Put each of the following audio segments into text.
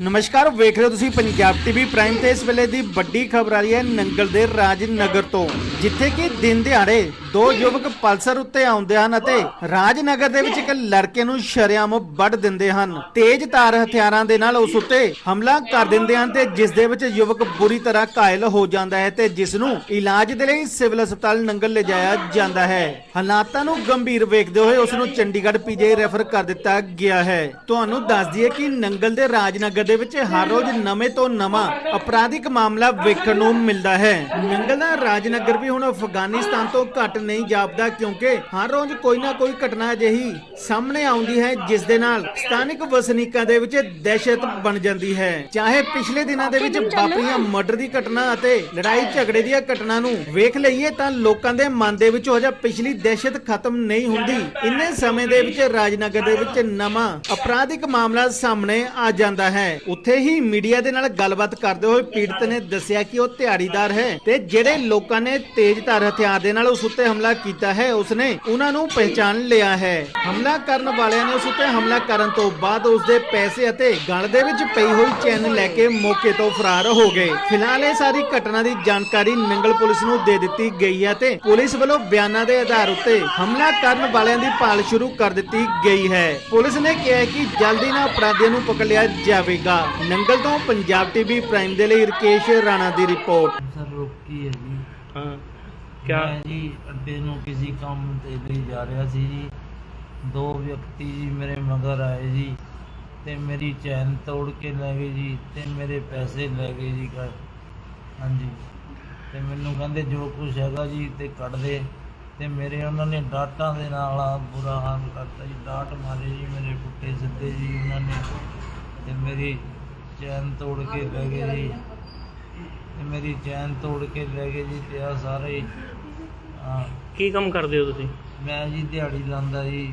ਨਮਸਕਾਰ, ਵੇਖ ਰਹੇ ਹੋ ਤੁਸੀਂ ਪੰਜਾਬ ਟੀਵੀ ਪ੍ਰਾਈਮ ਤੇ ਇਸ ਵੇਲੇ ਦੀ ਵੱਡੀ ਖਬਰ ਆ ਰਹੀ ਹੈ ਨੰਗਲ ਦੇ ਰਾਜਨਗਰ ਤੋਂ, ਜਿੱਥੇ ਕਿ ਦਿਨ ਦਿਹਾੜੇ ਦੋ ਯੁਵਕ ਪਲਸਰ ਉੱਤੇ ਆਉਂਦੇ ਹਨ ਅਤੇ ਰਾਜਨਗਰ ਦੇ ਵਿੱਚ ਇੱਕ ਲੜਕੇ ਨੂੰ ਸ਼ਰੇਆਮ ਵੱਢ ਦਿੰਦੇ ਹਨ। ਤੇਜ਼ ਧਾਰ ਹਥਿਆਰਾਂ ਦੇ ਨਾਲ ਉਸ ਉੱਤੇ ਹਮਲਾ ਕਰ ਦਿੰਦੇ ਹਨ ਤੇ ਜਿਸ ਦੇ ਵਿੱਚ ਯੁਵਕ ਬੁਰੀ ਤਰ੍ਹਾਂ ਘਾਇਲ ਹੋ ਜਾਂਦਾ ਹੈ ਤੇ ਜਿਸ ਨੂੰ ਇਲਾਜ ਦੇ ਲਈ ਸਿਵਲ ਹਸਪਤਾਲ ਨੰਗਲ ਲਿਜਾਇਆ ਜਾਂਦਾ ਹੈ। ਹਾਲਾਤਾਂ ਨੂੰ ਗੰਭੀਰ ਵੇਖਦੇ ਹੋਏ ਉਸ ਨੂੰ ਚੰਡੀਗੜ੍ਹ ਪੀਜੀ ਰੈਫਰ ਕਰ ਦਿੱਤਾ ਗਿਆ ਹੈ। ਤੁਹਾਨੂੰ ਦੱਸ ਦਈਏ ਕਿ ਨੰਗਲ ਦੇ ਰਾਜਨਗਰ ਦੇ ਵਿੱਚ ਹਰ ਰੋਜ਼ ਨਵੇਂ ਤੋਂ ਨਵਾਂ ਅਪਰਾਧਿਕ ਮਾਮਲਾ ਵੇਖਣ ਨੂੰ ਮਿਲਦਾ ਹੈ। ਨੰਗਲ ਰਾਜਨਗਰ ਵੀ ਹੁਣ ਅਫਗਾਨਿਸਤਾਨ ਤੋਂ ਘੱਟ ਨਹੀਂ ਜਾਪਦਾ ਕਿਉਂਕਿ ਹਰ ਰੋਜ਼ ਕੋਈ ਨਾ ਕੋਈ ਘਟਨਾ ਅਜਿਹੀ ਸਾਹਮਣੇ ਆਉਂਦੀ ਹੈ ਜਿਸ ਦੇ ਨਾਲ ਸਥਾਨਿਕ ਵਸਨੀਕਾਂ ਦੇ ਵਿੱਚ ਦਹਿਸ਼ਤ ਬਣ ਜਾਂਦੀ ਹੈ। ਚਾਹੇ ਪਿਛਲੇ ਦਿਨਾਂ ਦੇ ਵਿੱਚ ਵਾਪਰੀਆਂ ਮਰਡਰ ਦੀ ਘਟਨਾ ਅਤੇ ਲੜਾਈ ਝਗੜੇ ਦੀਆਂ ਘਟਨਾ ਨੂੰ ਵੇਖ ਲਈਏ ਤਾਂ ਲੋਕਾਂ ਦੇ ਮਨ ਦੇ ਵਿੱਚ ਉਹ ਜਿਹਾ ਪਿਛਲੀ ਦਹਿਸ਼ਤ ਖਤਮ ਨਹੀਂ ਹੁੰਦੀ। ਇੰਨੇ ਸਮੇਂ ਦੇ ਵਿੱਚ ਰਾਜਨਗਰ ਦੇ ਵਿੱਚ ਨਵਾਂ ਅਪਰਾਧਿਕ ਮਾਮਲਾ ਸਾਹਮਣੇ ਆ ਜਾਂਦਾ ਹੈ। ਉੱਥੇ ਹੀ ਮੀਡੀਆ ਦੇ ਨਾਲ ਗੱਲਬਾਤ ਕਰਦੇ ਹੋਏ ਪੀੜਤ ਨੇ ਦੱਸਿਆ ਕਿ ਉਹ ਦਿਹਾੜੀਦਾਰ ਹੈ ਤੇ ਜਿਹੜੇ ਲੋਕਾਂ ਨੇ ਤੇਜ਼ਧਾਰ ਹਥਿਆਰ ਦੇ ਨਾਲ ਉਸ ਉੱਤੇ ਹਮਲਾ ਕੀਤਾ ਹੈ, ਉਸਨੇ ਉਹਨਾਂ ਨੂੰ ਪਹਿਚਾਨ ਲਿਆ ਹੈ। ਹਮਲਾ ਕਰਨ ਵਾਲਿਆਂ ਨੇ ਉਸ ਉੱਤੇ ਹਮਲਾ ਕਰਨ ਤੋਂ ਬਾਅਦ ਉਸ ਦੇ ਪੈਸੇ ਅਤੇ ਗਲ ਦੇ ਵਿੱਚ ਪਈ ਹੋਈ ਚੈਨ ਲੈ ਕੇ ਮੌਕੇ ਤੋਂ ਫਰਾਰ ਹੋ ਗਏ। ਫਿਲਹਾਲ ਇਹ ਸਾਰੀ ਘਟਨਾ ਦੀ ਜਾਣਕਾਰੀ ਨੰਗਲ ਪੁਲਿਸ ਨੂੰ ਦੇ ਦਿੱਤੀ ਗਈ ਹੈ ਤੇ ਪੁਲਿਸ ਵੱਲੋਂ ਬਿਆਨਾਂ ਦੇ ਆਧਾਰ ਉੱਤੇ ਹਮਲਾ ਕਰਨ ਵਾਲਿਆਂ ਦੀ ਭਾਲ ਸ਼ੁਰੂ ਕਰ ਦਿੱਤੀ ਗਈ ਹੈ। ਪੁਲਿਸ ਨੇ ਕਿਹਾ ਕਿ ਜਲਦੀ ਨਾਲ ਅਪਰਾਧੀਆਂ ਨੂੰ ਪਕੜ ਲਿਆ ਜਾਵੇਗਾ। ਨੰਗਲ ਤੋਂ ਪੰਜਾਬ ਟੀਵੀ ਪ੍ਰਾਈਮ ਦੇ ਲਈ ਰਕੇਸ਼ ਰਾਣਾ ਦੀ ਰਿਪੋਰਟ। ਸਰ ਰੋਕੀ ਹੈ ਜੀ। ਹਾਂ ਕਿਆ? ਮੈਂ ਜੀ ਅੱਡੇ ਨੂੰ ਕਿਸੇ ਕੰਮ ਤੇ ਲਈ ਜਾ ਰਿਹਾ ਸੀ ਜੀ। ਦੋ ਵਿਅਕਤੀ ਜੀ ਮੇਰੇ ਮਗਰ ਆਏ ਜੀ ਤੇ ਮੇਰੀ ਚੈਨ ਤੋੜ ਕੇ ਲੈ ਗਏ ਜੀ ਤੇ ਮੇਰੇ ਪੈਸੇ ਲੈ ਗਏ ਜੀ ਘਰ। ਹਾਂਜੀ। ਤੇ ਮੈਨੂੰ ਕਹਿੰਦੇ ਜੋ ਕੁਝ ਹੈਗਾ ਜੀ ਤੇ ਕੱਢ ਦੇ। ਤੇ ਮੇਰੇ ਉਹਨਾਂ ਨੇ ਡਾਟਾਂ ਦੇ ਨਾਲ ਬੁਰਾ ਹਾਲ ਕਰਤਾ ਜੀ। ਡਾਟ ਮਾਰੇ ਜੀ ਮੇਰੇ ਪੁੱਟੇ ਸਿੱਧੇ ਜੀ। ਉਹਨਾਂ ਨੇ ਤੇ ਮੇਰੀ ਚੈਨ ਤੋੜ ਕੇ ਲੈ ਗਏ ਜੀ। ਤੇ ਮੇਰੀ ਚੈਨ ਤੋੜ ਕੇ ਲੈ ਗਏ ਜੀ ਤੇ ਆ ਸਾਰੇ ਆ ਕੀ ਕੰਮ ਕਰਦੇ ਹੋ ਤੁਸੀਂ? ਮੈਂ ਜੀ ਦਿਹਾੜੀ ਲਾਂਦਾ ਜੀ।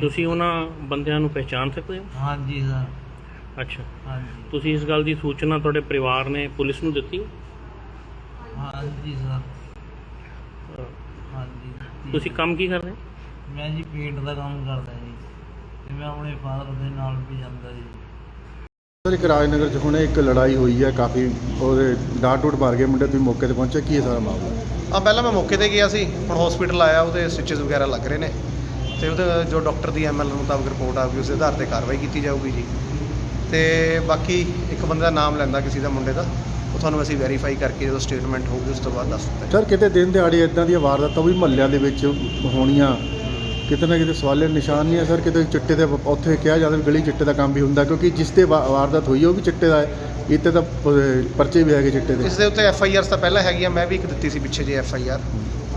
ਤੁਸੀਂ ਉਹਨਾਂ ਬੰਦਿਆਂ ਨੂੰ ਪਹਿਚਾਨ ਸਕਦੇ ਹੋ? ਹਾਂਜੀ ਸਰ ਅੱਛਾ। ਹਾਂਜੀ। ਤੁਸੀਂ ਇਸ ਗੱਲ ਦੀ ਸੂਚਨਾ ਤੁਹਾਡੇ ਪਰਿਵਾਰ ਨੇ ਪੁਲਿਸ ਨੂੰ ਦਿੱਤੀ? ਹਾਂਜੀ ਸਰ। ਹਾਂਜੀ ਤੁਸੀਂ ਕੰਮ ਕੀ ਕਰਦੇ? ਮੈਂ ਜੀ ਪੇਂਟ ਦਾ ਕੰਮ ਕਰਦਾ ਜੀ। ਤੇ ਮੈਂ ਆਪਣੇ ਫਾਦਰ ਦੇ ਨਾਲ ਵੀ ਜਾਂਦਾ ਜੀ। ਸਰ ਇੱਕ ਰਾਜਨਗਰ ਚ ਹੁਣੇ ਇੱਕ ਲੜਾਈ ਹੋਈ ਹੈ ਕਾਫੀ ਉਹਦੇ ਡਾਟ ਡੂਟ ਮਾਰ ਗਏ ਮੁੰਡੇ ਤੁਸੀਂ ਮੌਕੇ ਤੇ ਪਹੁੰਚੇ ਕੀ ਹੈ ਸਾਰਾ ਮਾਮਲਾ? ਆ ਪਹਿਲਾਂ ਮੈਂ ਮੌਕੇ ਤੇ ਗਿਆ ਸੀ ਹੁਣ ਹਸਪੀਟਲ ਆਇਆ ਉਹਦੇ ਸਟਿਚਸ ਵਗੈਰਾ ਲੱਗ ਰਹੇ ਨੇ। ਤੇ ਉਹਦੇ ਜੋ ਡਾਕਟਰ ਦੀ ਐਮਐਲ ਮੁਤਾਬਕ ਰਿਪੋਰਟ ਆ ਗਈ ਉਸ ਆਧਾਰ ਤੇ ਕਾਰਵਾਈ ਕੀਤੀ ਜਾਊਗੀ ਜੀ। ਤੇ ਬਾਕੀ ਇੱਕ ਬੰਦੇ ਦਾ ਨਾਮ ਲੈਂਦਾ ਕਿਸੇ ਦਾ ਮੁੰਡੇ ਦਾ ਉਹ ਤੁਹਾਨੂੰ ਅਸੀਂ ਵੈਰੀਫਾਈ ਕਰਕੇ ਜਦੋਂ ਸਟੇਟਮੈਂਟ ਹੋਊਗੀ ਉਸ ਤੋਂ ਬਾਅਦ ਦੱਸ ਦਿੱਤਾ ਸਰ ਕਿਤੇ ਦਿਨ ਦਿਹਾੜੀ ਇਦਾਂ ਦੀਆਂ ਵਾਰਦਾਤਾਂ ਵੀ ਮਹੱਲਿਆਂ ਦੇ ਵਿੱਚ ਹੋਣੀਆਂ ਕਿਤੇ ਨਾ ਕਿਤੇ ਸਵਾਲੇ ਨਿਸ਼ਾਨ ਨਹੀਂ ਹੈ ਸਰ। ਕਿਤੇ ਚਿੱਟੇ ਦੇ ਉੱਥੇ ਕਿਹਾ ਜਾਂਦਾ ਵੀ ਗਲੀ ਚਿੱਟੇ ਦਾ ਕੰਮ ਵੀ ਹੁੰਦਾ ਕਿਉਂਕਿ ਜਿਸ ਤੇ ਵਾ- ਵਾਰਦਾਤ ਹੋਈ ਉਹ ਵੀ ਚਿੱਟੇ ਦਾ ਹੈ। ਇੱਥੇ ਤਾਂ ਪ- ਪਰਚੇ ਵੀ ਹੈਗੇ ਚਿੱਟੇ ਦੇ। ਇਸ ਦੇ ਉੱਤੇ ਐਫ ਆਈ ਆਰਸ ਤਾਂ ਪਹਿਲਾਂ ਹੈਗੀਆਂ ਮੈਂ ਵੀ ਇੱਕ ਦਿੱਤੀ ਸੀ ਪਿੱਛੇ ਜੇ ਐਫ ਆਈ ਆਰ।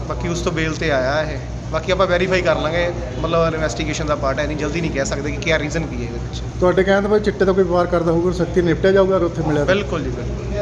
ਬਾਕੀ ਉਸ ਤੋਂ ਬੇਲ ਤੇ ਆਇਆ ਇਹ। ਬਾਕੀ ਆਪਾਂ ਵੈਰੀਫਾਈ ਕਰ ਲਾਂਗੇ। ਮਤਲਬ ਇਨਵੈਸਟੀਗੇਸ਼ਨ ਦਾ ਪਾਰਟ ਹੈ ਨਹੀਂ ਜਲਦੀ ਨਹੀਂ ਕਹਿ ਸਕਦੇ ਕਿ ਕੀ ਰੀਜ਼ਨ ਕੀ ਹੈ ਇਹਦੇ ਵਿੱਚ। ਤੁਹਾਡੇ ਕਹਿਣ ਦਾ ਭਾਈ ਚਿੱਟੇ ਦਾ ਕੋਈ ਵਾਰ ਕਰਦਾ ਹੋਊਗਾ ਸਖਤੀ ਨਿਪਟਿਆ ਜਾਊਗਾ ਔਰ ਉੱਥੇ ਮਿਲਿਆ ਤਾਂ। ਬਿਲਕੁਲ ਜੀ ਬਿਲਕੁਲ।